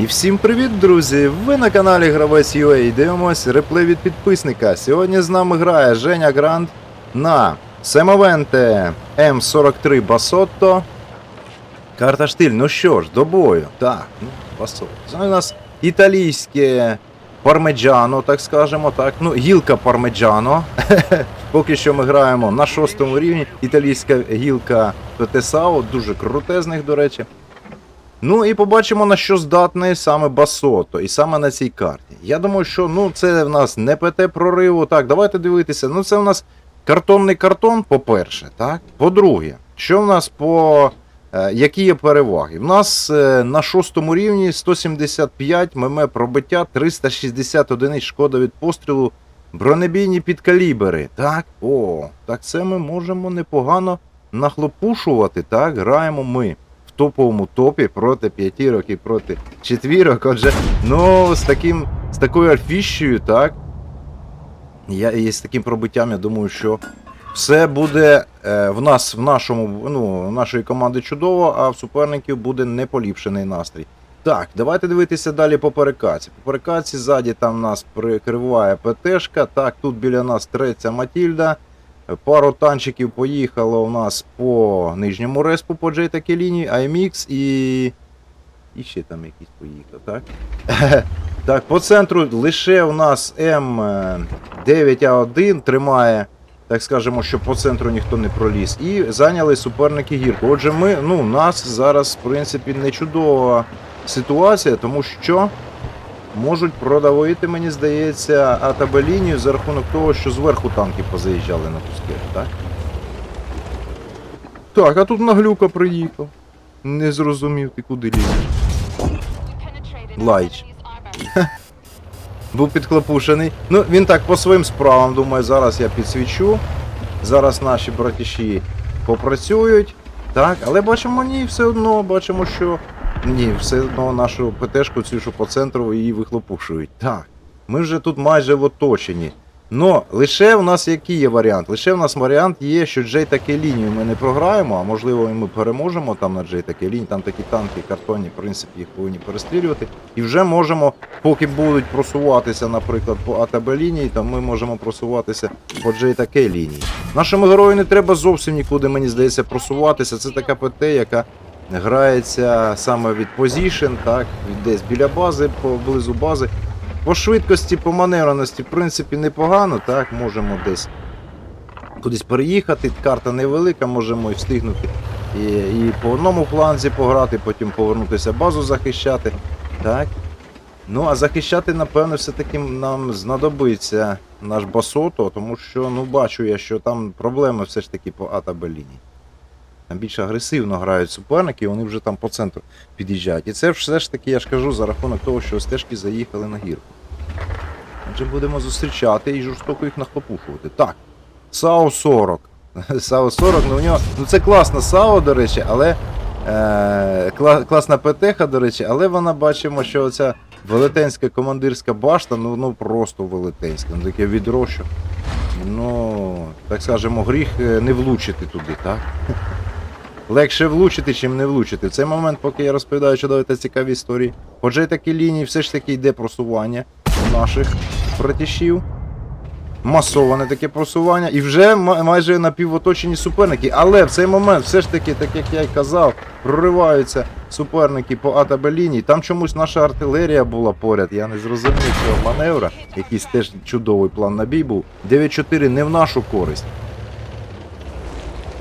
І всім привіт, друзі! Ви на каналі Гравець UA і дивимось реплей від підписника. Сьогодні з нами грає Женя Грант на Семовенте М43 Басотто. Карта штиль, ну що ж, до бою. Так, ну, Басотто. Це у нас італійське пармеджано, так скажемо, так. Ну, гілка пармеджано. Поки що ми граємо на шостому рівні. Італійська гілка ПТСАО, дуже крутезних, до речі. Ну і побачимо на що здатний саме Басото, і саме на цій карті. Я думаю, що ну це в нас не ПТ прориву. Так, давайте дивитися. Ну це в нас картонний картон, по-перше, так. По-друге, що в нас по. е, які є переваги? В нас е, на шостому рівні 175 мм пробиття, 360 одиниць шкода від пострілу, бронебійні підкалібери. Так, о, так це ми можемо непогано нахлопушувати. Так, граємо ми топовому топі проти п'ятірок і проти четвірок. Отже, ну з таким з такою альфіщею, так. Я і з таким пробиттям, я думаю, що все буде е, в нас, в нашому, ну, нашої команди чудово, а в суперників буде не поліпшений настрій. Так, давайте дивитися далі по перекаці. По перекаці ззаді там нас прикриває ПТшка. Так, тут біля нас треться Матільда. Пару танчиків поїхало у нас по нижньому респу по JTK лінії, IMX і. І ще там якийсь поїхав, так? так, по центру лише у нас М9А1 тримає, так скажемо, що по центру ніхто не проліз. І зайняли суперники гірку. Отже, ми, ну, у нас зараз, в принципі, не чудова ситуація, тому що можуть продавити, мені здається, АТБ лінію за рахунок того, що зверху танки позаїжджали на ту так? Так, а тут наглюка приїхав. Не зрозумів ти куди лізеш. Лайч. Був підхлопушений. Ну, він так по своїм справам, думаю, зараз я підсвічу. Зараз наші братіші попрацюють. Так, але бачимо, ні, все одно, бачимо, що. Ні, все одно нашу ПТшку цю, що по центру її вихлопушують. Так. Ми вже тут майже в оточенні. Но лише в нас який є варіант? Лише в нас варіант є, що Джей таке лінію ми не програємо, а можливо і ми переможемо там на Джей таке лінії. Там такі танки картонні, в принципі, їх повинні перестрілювати. І вже можемо, поки будуть просуватися, наприклад, по АТБ лінії, то ми можемо просуватися по Джей таке лінії. Нашому герою не треба зовсім нікуди, мені здається, просуватися. Це така ПТ, яка грається саме від позішн, так, десь біля бази, поблизу бази. По швидкості, по маневреності, в принципі, непогано, так, можемо десь кудись переїхати, карта невелика, можемо і встигнути і, і по одному фланзі пограти, потім повернутися базу захищати. Так. Ну, а захищати, напевно, все-таки нам знадобиться наш Басото, тому що ну, бачу я, що там проблеми все ж таки по А та Б лінії. Там більш агресивно грають суперники, вони вже там по центру під'їжджають. І це все ж таки, я ж кажу, за рахунок того, що стежки заїхали на гірку. Отже, будемо зустрічати і жорстоко їх нахлопушувати. Так, САУ 40. САУ 40, ну у нього. Ну це класна САУ, до речі, але. Е, кла, класна ПТХ, до речі, але вона бачимо, що оця велетенська командирська башта, ну, ну просто велетенська. Ну таке відро, що. Ну, так скажемо, гріх е, не влучити туди, так? Легше влучити, чим не влучити. В цей момент, поки я розповідаю чудові та цікаві історії, по такі лінії все ж таки йде просування наших братішів. Масоване таке просування. І вже майже напівоточені суперники. Але в цей момент, все ж таки, так як я й казав, прориваються суперники по А та Б лінії. Там чомусь наша артилерія була поряд. Я не зрозумів цього маневра. Якийсь теж чудовий план на бій був. 9-4 не в нашу користь.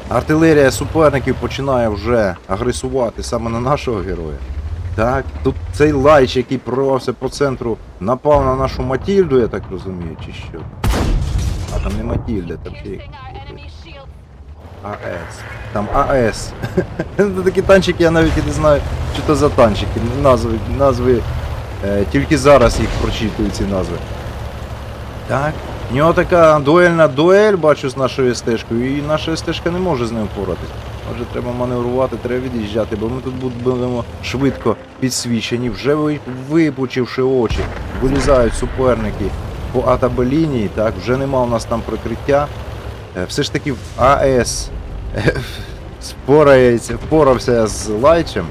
Артилерія суперників починає вже агресувати саме на нашого героя. Так, тут цей лайч, який проривався по центру, напав на нашу Матільду, я так розумію, чи що. А там не Матільда, там ще АЕС. Там АЕС. Це такі танчики, я навіть і не знаю, що це за танчики. Назви, назви е, тільки зараз їх прочитую ці назви. Так. У нього така дуельна дуель, бачу, з нашою стежкою, і наша стежка не може з ним впоратись. Отже, треба маневрувати, треба від'їжджати, бо ми тут будемо швидко підсвічені, вже випучивши очі, вилізають суперники по А та Б лінії, так, вже нема у нас там прикриття. Е, Все ж таки в АЕС е, спорається, впорався з лайчем.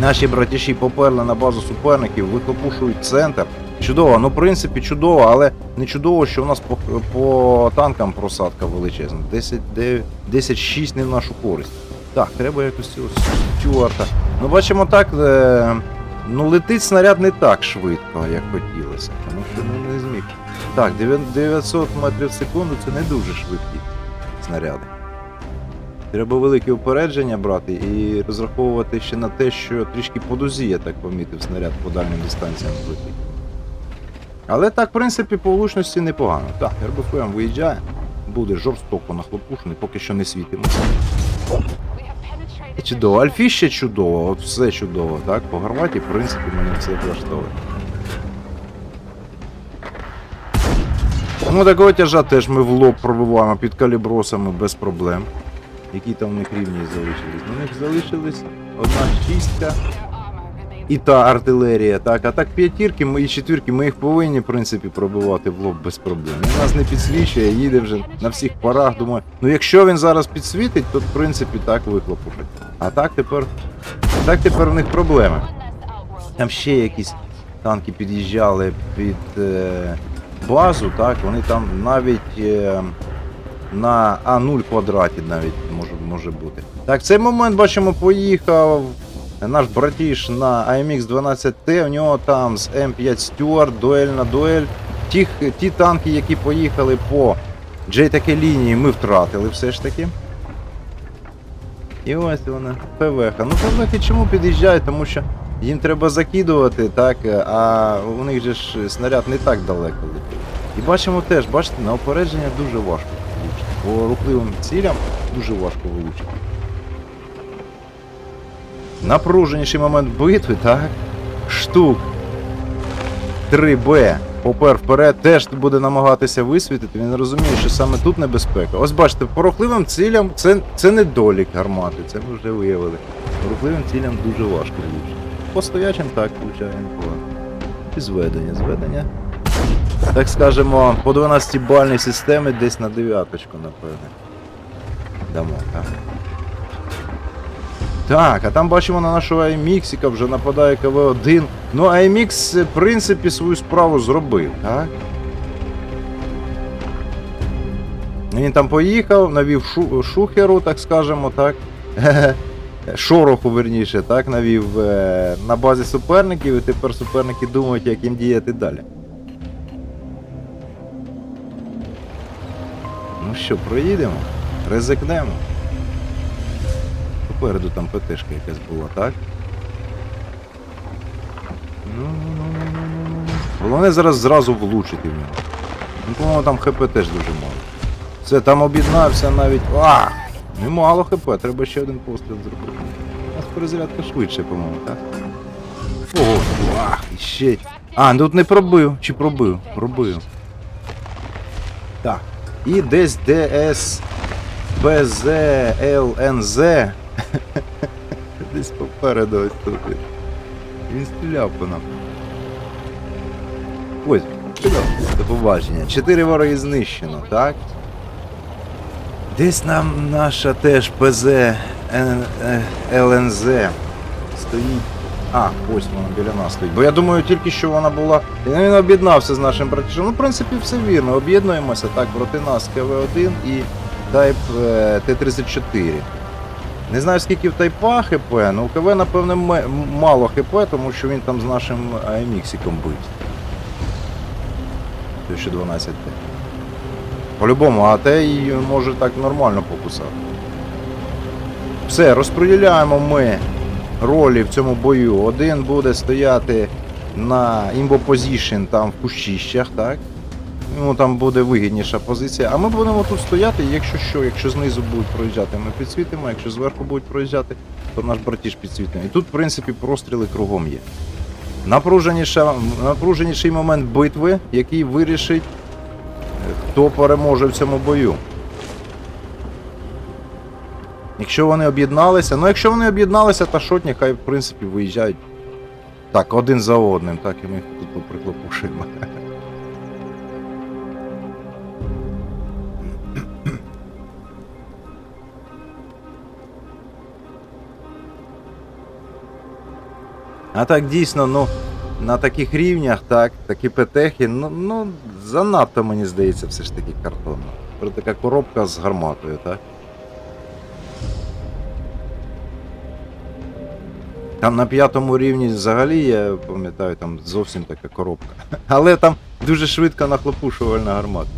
Наші братіші поперли на базу суперників, вихлопушують центр. Чудово, ну в принципі чудово, але не чудово, що в нас по, по танкам просадка величезна. 10, 9, 10-6 не в нашу користь. Так, треба якось цього стюарта. Ну бачимо так, е, ну летить снаряд не так швидко, як хотілося. Тому що ну, не зміг. Так, 900 метрів в секунду це не дуже швидкі снаряди. Треба велике упередження брати і розраховувати ще на те, що трішки по дузі, я так помітив, снаряд по дальнім дистанціям летить. Але так, в принципі, по влучності непогано. Так, РБФМ виїжджає, буде жорстоко нахлопушений, поки що не світимося. We Чудово, Альфі ще чудово, от все чудово, так? По гарматі, в принципі, мене все влаштовує. Ну, такого тяжа теж ми в лоб пробиваємо під калібросами без проблем. Які там у них рівні залишились? Ну, У них залишились одна шістка і та артилерія, так. А так п'ятірки і четвірки, ми їх повинні, в принципі, пробивати в лоб без проблем. Він нас не підсвічує, їде вже на всіх парах. Думаю, ну якщо він зараз підсвітить, то в принципі так вихлопушить. А так тепер. Так тепер в них проблеми. Там ще якісь танки під'їжджали під е, базу, так, вони там навіть е, на А0 квадраті навіть може, може бути. Так, цей момент бачимо, поїхав наш братіш на AMX 12T, у нього там з М5 Stewart, дуель на дуель. Ті, ті танки, які поїхали по JTK лінії, ми втратили все ж таки. І ось вона, ПВХ. Ну ПВХ чому під'їжджають? Тому що їм треба закидувати, так, а у них же ж снаряд не так далеко летить. І бачимо теж, бачите, на опередження дуже важко влучити. По рухливим цілям дуже важко влучити. Напруженіший момент битви, так? Штук 3Б попер вперед, теж буде намагатися висвітити. Він розуміє, що саме тут небезпека. Ось бачите, по рухливим цілям це, це недолік гармати, це ми вже виявили. По рухливим цілям дуже важко влучити. По стоячим так влучає. І зведення. Зведення. Так скажемо, по 12 бальній системі десь на дев'яточку, напевне. Дамо, так. Так, а там бачимо на нашого айміксіка вже нападає КВ-1. Ну, аймікс, в принципі, свою справу зробив, так? Він там поїхав, навів шу- шухеру, так скажемо, так. Шороху, верніше, так, навів е, на базі суперників, і тепер суперники думають, як їм діяти далі. Ну що, проїдемо? Ризикнемо. Попереду там ПТшка якась була, так? Ну, ну, ну, ну, ну, ну, ну. Головне зараз зразу влучити в нього. Ну, по-моєму, там ХП теж дуже мало. Все, там об'єднався навіть. А! Немало ХП, треба ще один постріл зробити. У нас перезарядка швидше, по-моєму, так? Ого, ах, ще. А, ну тут не пробив. Чи пробив? Пробив. Так. І десь ДС БЗ ЛНЗ. Десь попереду ось тут. Він стріляв по нам. Ось, стріляв. До побачення. Чотири вороги знищено, так? Десь нам наша теж ПЗ е, ЛНЗ стоїть. А, ось вона біля нас стоїть. Бо я думаю, тільки що вона була. І Він об'єднався з нашим братішем. Ну, в принципі, все вірно. Об'єднуємося так проти нас КВ-1 і Type е, Т-34. Не знаю, скільки в Тайпа ХП, але у КВ, напевне, мало ХП, тому що він там з нашим АМіксиком бився. 1012 Т. По-любому, а те може так нормально покусати. Все, розподіляємо ми ролі в цьому бою. Один буде стояти на імбо позішн там в кущищах, так? Йому там буде вигідніша позиція. А ми будемо тут стояти, якщо що, якщо знизу будуть проїжджати, ми підсвітимо, якщо зверху будуть проїжджати, то наш братіж підсвітимо. І тут, в принципі, простріли кругом є. Напруженіший момент битви, який вирішить, е, хто переможе в цьому бою. Якщо вони об'єдналися, ну якщо вони об'єдналися, та шотні, хай в принципі виїжджають так, один за одним, так і ми їх тут поприклопушимо. А так дійсно, ну, на таких рівнях, так, такі петехи, ну, ну занадто мені здається, все ж таки картонно. Про така коробка з гарматою, так? Там на п'ятому рівні взагалі, я пам'ятаю, там зовсім така коробка. Але там дуже швидко нахлопушувальна гармата.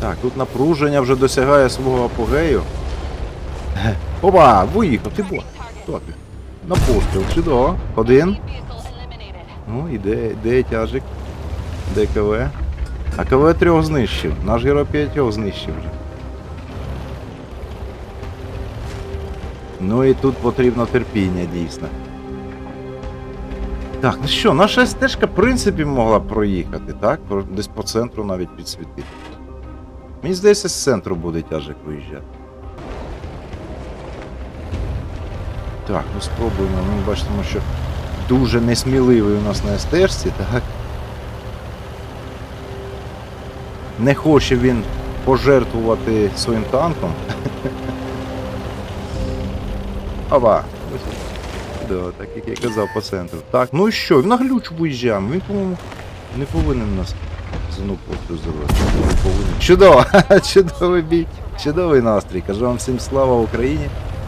Так, тут напруження вже досягає свого апогею. Опа, виїхав, ти бо. Так, на постріл. Один. Ну, іде, іде тяжик. Де КВ. А КВ трьох знищив. Наш герой п'ятьох знищив вже. Ну і тут потрібно терпіння, дійсно. Так, ну що, наша стежка, в принципі, могла проїхати, так? Десь по центру навіть підсвітити. Мені здається, з центру буде тяжик виїжджати. Так, ну спробуємо. Ми бачимо, що дуже несміливий у нас на стежці, так? Не хоче він пожертвувати своїм танком. Ава. Да, так як я казав по центру. Так, ну і що, на глюч виїжджаємо. Він, по-моєму, не повинен нас зривати. Не. Чудово! Чудовий бій, чудовий настрій. Кажу вам всім слава Україні